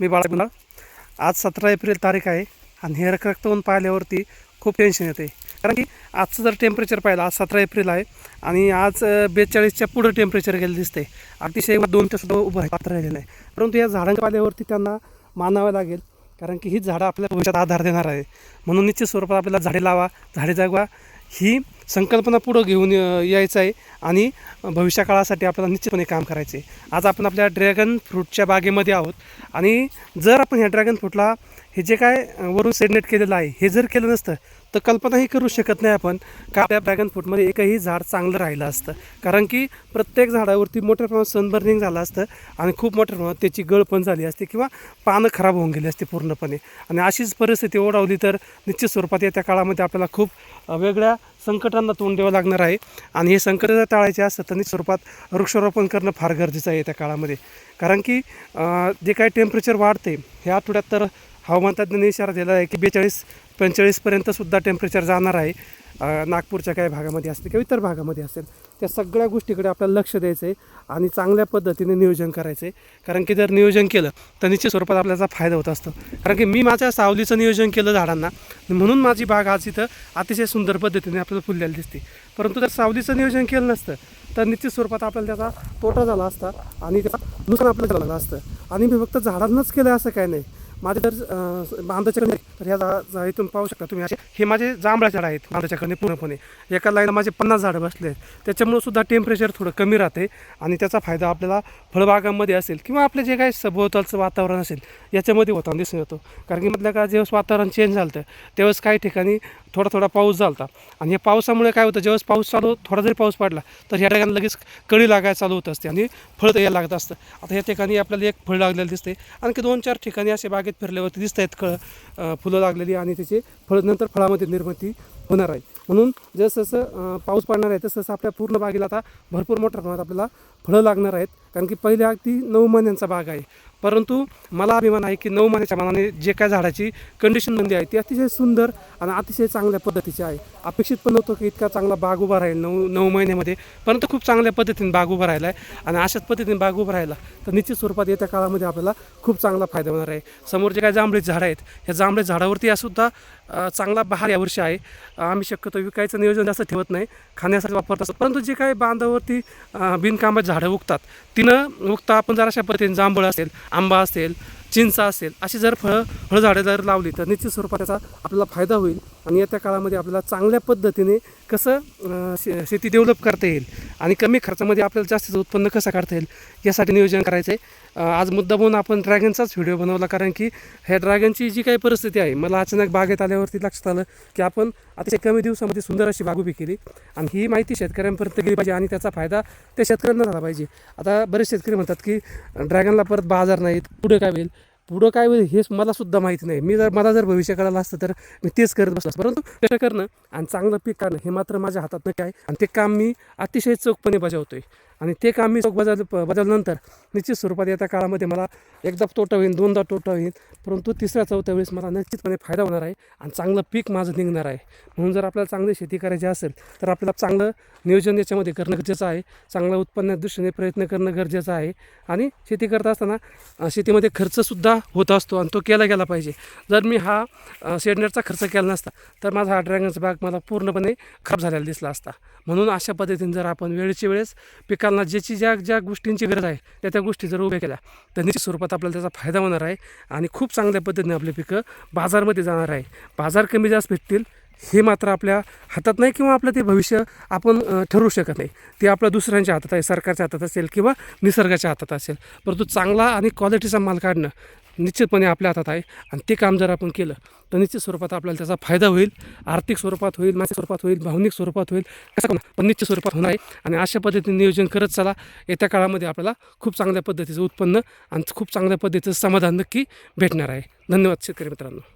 मी बाळा आज सतरा एप्रिल तारीख आहे आणि हे रक्तवन पाहिल्यावरती खूप टेन्शन येते. कारण की आजचं जर टेम्परेचर पाहिलं आज सतरा एप्रिल आहे आणि आज बेचाळीसच्या पुढं टेम्परेचर गेलं दिसते अतिशय दोन ते सुद्धा उभं पात्र राहिलेलं आहे. परंतु या झाडांच्या पाल्यावरती त्यांना मानावं लागेल कारण की ही झाडं आपल्या भविष्यात आधार देणार आहे. म्हणून निश्चित स्वरूपात आपल्याला झाडे लावा झाडे जगवा ही संकल्पना पुढं घेऊन यायचं आहे आणि भविष्य काळासाठी आपल्याला निश्चितपणे काम करायचे आज आपण आपल्या ड्रॅगन फ्रूटच्या बागेमध्ये आहोत आणि जर आपण ह्या ड्रॅगन फ्रूटला हे जे काय वरून सेडनेट केलेलं आहे हे जर केलं नसतं तर कल्पनाही करू शकत नाही आपण. का त्या ड्रॅगन फ्रूटमध्ये एकही झाड चांगलं राहिलं असतं. कारण की प्रत्येक झाडावरती मोठ्या प्रमाणात सनबर्निंग झालं असतं आणि खूप मोठ्या प्रमाणात त्याची गळ पण झाली असते किंवा पानं खराब होऊन गेली असते पूर्णपणे. आणि अशीच परिस्थिती ओढावली तर निश्चित स्वरूपात येत्या काळामध्ये आपल्याला खूप वेगळ्या संकटांना तोंड द्यावं लागणार आहे. आणि हे संकट जर टाळायचे असतं तर निश्चित स्वरूपात वृक्षारोपण करणं फार गरजेचं आहे त्या काळामध्ये. कारण की जे काही टेम्परेचर वाढते ह्या आठवड्यात तर हवामान तज्ज्ञांनी इशारा दिला आहे की बेचाळीस पंचेचाळीसपर्यंत सुद्धा टेम्परेचर जाणार आहे. नागपूरच्या काही भागामध्ये असेल किंवा इतर भागामध्ये असेल त्या सगळ्या गोष्टीकडे आपल्याला लक्ष द्यायचं आहे आणि चांगल्या पद्धतीने नियोजन करायचं आहे कारण की जर नियोजन केलं तर निश्चित स्वरूपात आपल्याचा फायदा होत असतो. कारण की मी माझ्या सावलीचं नियोजन केलं झाडांना म्हणून माझी बाग आज इथं अतिशय सुंदर पद्धतीने आपल्याला फुललेली दिसते. परंतु जर सावलीचं नियोजन केलं नसतं तर निश्चित स्वरूपात आपल्याला त्याचा तोटा झाला असता आणि त्याचा नुकसान आपल्याला झालं असतं. आणि मी फक्त झाडांनाच केलं असं काय नाही. माझे जर अं, तर ह्या जा इथून पाहू शकता तुम्ही असे. हे माझे जांभळा झाड आहेत बांधाच्याकडे पूर्णपणे. एका लाईन माझे पन्नास झाडं बसले आहेत. त्याच्यामुळं सुद्धा टेम्परेचर थोडं कमी राहते आणि त्याचा फायदा आपल्याला फळबागांमध्ये असेल किंवा आपले जे काही सभोवतालचं वातावरण असेल याच्यामध्ये होताना दिसून येतो. कारण की मधल्या का जेव्हा वातावरण चेंज झालं होतं त्यावेळेस काही ठिकाणी थोडा थोडा पाऊस झाला होता आणि या पावसामुळे काय होतं ज्यावेळेस पाऊस चालू थोडा जरी पाऊस पडला तर ह्या ठिकाणी लगेच कळी लागायला चालू होत असते आणि फळं यायला लागत असतं. आता या ठिकाणी आपल्याला एक फळ लागलेलं दिसते आणखी दोन चार ठिकाणी असे बागेत फिरल्यावरती दिसत आहेत कळ फुलं लागलेली आणि त्याची फळ नंतर फळामध्ये निर्मिती होणार आहे. म्हणून जसं जसं पाऊस पडणार आहे तसं आपल्या पूर्ण बागेला आता भरपूर मोठ्या प्रमाणात आपल्याला फळं लागणार आहेत. कारण की पहिल्या अगदी नऊ महिन्यांचा बाग आहे. परंतु मला अभिमान आहे की नऊ महिन्याच्या मानाने जे काय झाडाची कंडिशन बनली आहे ती अतिशय सुंदर आणि अतिशय चांगल्या पद्धतीची आहे. अपेक्षित पण नव्हतं की इतका चांगला बाग उभा राहील नऊ नऊ महिन्यामध्ये परंतु खूप चांगल्या पद्धतीने बाग उभा राहिला आहे. आणि अशाच पद्धतीने बाग उभा राहिला तर निश्चित स्वरूपात येत्या काळामध्ये आपल्याला खूप चांगला फायदा होणार आहे. समोर जे काय जांभळीचे झाडं आहेत ह्या जांभळी झाडावरती सुद्धा चांगला बहार यावर्षी आहे. आम्ही शक्यतो विकायचं नियोजन जास्त ठेवत नाही खाण्यासाठी वापरत असतो. परंतु जे काही बांधावरती बिनकामात झाडं उगतात तिनं उगता आपण जर अशा पद्धतीने जांभळ असेल आंबा असेल चिंचा असेल अशी जर फळं फळझाडे जर लावली तर निश्चित स्वरूपात त्याचा आपल्याला फायदा होईल आणि येत्या काळामध्ये आपल्याला चांगल्या पद्धतीने कसं शे शेती डेव्हलप करता येईल आणि कमी खर्चामध्ये आपल्याला जास्तीचं उत्पन्न कसं काढता येईल यासाठी नियोजन करायचं आहे आज मुद्दा म्हणून आपण ड्रॅगनचाच व्हिडिओ बनवला कारण की ह्या ड्रॅगनची जी काही परिस्थिती आहे मला अचानक बागेत आल्यावरती लक्षात आलं की आपण अतिशय कमी दिवसामध्ये सुंदर अशी बाग उभी केली आणि ही माहिती शेतकऱ्यांपर्यंत गेली पाहिजे आणि त्याचा फायदा त्या शेतकऱ्यांना झाला पाहिजे. आता बरेच शेतकरी म्हणतात की ड्रॅगनला परत बाजार नाहीत पुढे काय होईल? पुढं काय होईल हे मला सुद्धा माहिती नाही. मी जर मला जर भविष्य कळालं असतं तर मी तेच करत बसलो असतो. परंतु कष्ट करणं आणि चांगलं पीक काढणं हे मात्र माझ्या हातात नक्की आहे. आणि ते काम मी अतिशय चोखपणे बजावतोय. आणि ते काम मी चोख बदल प- निश्चित स्वरूपात येत्या काळामध्ये मला एकदा तोटा होईल दोनदा तोटा होईल. परंतु तिसऱ्या चौथ्या वेळेस मला निश्चितपणे फायदा होणार आहे आणि चांगलं पीक माझं निघणार आहे. म्हणून जर आपल्याला चांगली शेती करायची असेल तर आपल्याला चांगलं नियोजन याच्यामध्ये करणं गरजेचं आहे. चांगलं उत्पन्न दृष्टीने प्रयत्न करणं गरजेचं आहे. आणि शेती करत असताना शेतीमध्ये खर्चसुद्धा होत असतो आणि तो केला गेला पाहिजे. जर मी हा शेडनेटचा खर्च केला नसता तर माझा हा ड्रॅगनचा बाग मला पूर्णपणे खराब झालेला दिसला असता. म्हणून अशा पद्धतीने जर आपण वेळेची वेळेस पिकांना ज्याची ज्या ज्या गोष्टींची गरज आहे त्या त्या गोष्टी जर उभ्या केल्या तर निश्चित स्वरूपात आपल्याला त्याचा फायदा होणार आहे आणि खूप चांगल्या पद्धतीने आपले पिकं बाजारमध्ये जाणार आहे. बाजार कमी जास्त भेटतील हे मात्र आपल्या हातात नाही किंवा आपलं ते भविष्य आपण ठरवू शकत नाही. ते आपलं दुसऱ्यांच्या हातात आहे सरकारच्या हातात असेल किंवा निसर्गाच्या हातात असेल. परंतु चांगला आणि क्वालिटीचा माल काढणं निश्चितपणे आपल्या हातात आहे. आणि ते काम जर आपण केलं तर निश्चित स्वरूपात आपल्याला त्याचा फायदा होईल आर्थिक स्वरूपात होईल मानसिक स्वरूपात होईल भावनिक स्वरूपात होईल कसं पण पण निश्चित स्वरूपात होणार आहे. आणि अशा पद्धतीने नियोजन करत चला. येत्या काळामध्ये आपल्याला खूप चांगल्या पद्धतीचं उत्पन्न आणि खूप चांगल्या पद्धतीचं समाधान नक्की भेटणार आहे. धन्यवाद शेतकरी मित्रांनो.